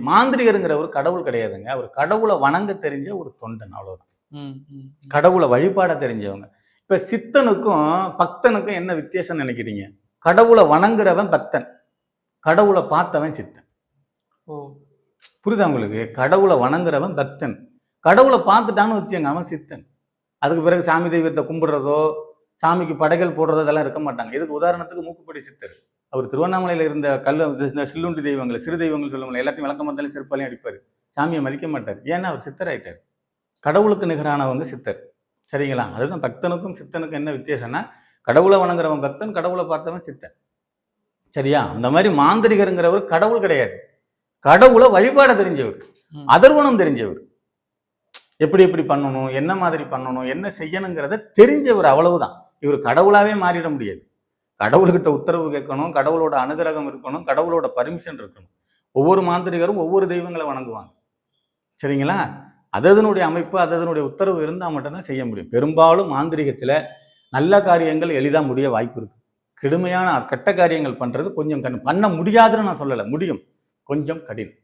மாந்திரிகருங்கிற ஒரு கடவுள் கிடையாதுங்க. அவர் கடவுளை வணங்க தெரிஞ்ச ஒரு தொண்டன் ம். கடவுளை வழிபாட தெரிஞ்சவங்க. இப்ப சித்தனுக்கும் பக்தனுக்கும் என்ன வித்தியாசம் நினைக்கிறீங்க? கடவுளை வணங்குறவன் பக்தன் கடவுளை பார்த்தவன் சித்தன். ஓ. புரியுதா உங்களுக்கு? கடவுளை வணங்குறவன் பக்தன். கடவுளை பார்த்துட்டான்னு வச்சுங்க அவன் சித்தன். அதுக்கு பிறகு சாமி தெய்வத்தை கும்பிடுறதோ சாமிக்கு படைகள் போடுறதோ இதெல்லாம் இருக்க மாட்டாங்க. இதுக்கு உதாரணத்துக்கு மூக்குப்படி சித்தர். அவர் திருவண்ணாமலையில இருந்த கல் இந்த சில்லுண்டி தெய்வங்கள் சிறு தெய்வங்கள் சொல்லுவாங்க எல்லாத்தையும் விளக்கம் வந்தாலும் செருப்பாலையும் அடிப்பார். சாமியை மதிக்க மாட்டார். ஏன்னா அவர் சித்தர் ஆயிட்டார் கடவுளுக்கு நிகரானவங்க சித்தர். சரிங்களா? அதுதான் பக்தனுக்கும் சித்தனுக்கும் என்ன வித்தியாசம்னா கடவுளை வணங்குறவன் பக்தன் கடவுளை பார்த்தவன் சித்தன் சரியா? அந்த மாதிரி மாந்திரிகருங்கிறவர் கடவுள் கிடையாது. கடவுளை வழிபாட தெரிஞ்சவர். அதர்வனம் தெரிஞ்சவர். எப்படி எப்படி பண்ணணும் என்ன மாதிரி பண்ணணும் என்ன செய்யணுங்கிறத தெரிஞ்சவர் அவ்வளவுதான். இவர் கடவுளாவே மாறிட முடியாது. கடவுள்கிட்ட உத்தரவு கேட்கணும் கடவுளோட அனுகிரகம் இருக்கணும் கடவுளோட பர்மிஷன் இருக்கணும். ஒவ்வொரு மாந்திரிகரும் ஒவ்வொரு தெய்வங்களை வணங்குவாங்க. சரிங்களா? அதனுடைய அமைப்பு அதனுடைய உத்தரவு இருந்தால் மட்டும்தான் செய்ய முடியும். பெரும்பாலும் மாந்திரிகத்தில் நல்ல காரியங்கள் எளிதாக முடிய வாய்ப்பு இருக்கு. கெடுமையான கெட்ட காரியங்கள் பண்ணுறது கொஞ்சம் கண் பண்ண முடியாதுன்னு நான் சொல்லலை முடியும். கொஞ்சம் கடினம்.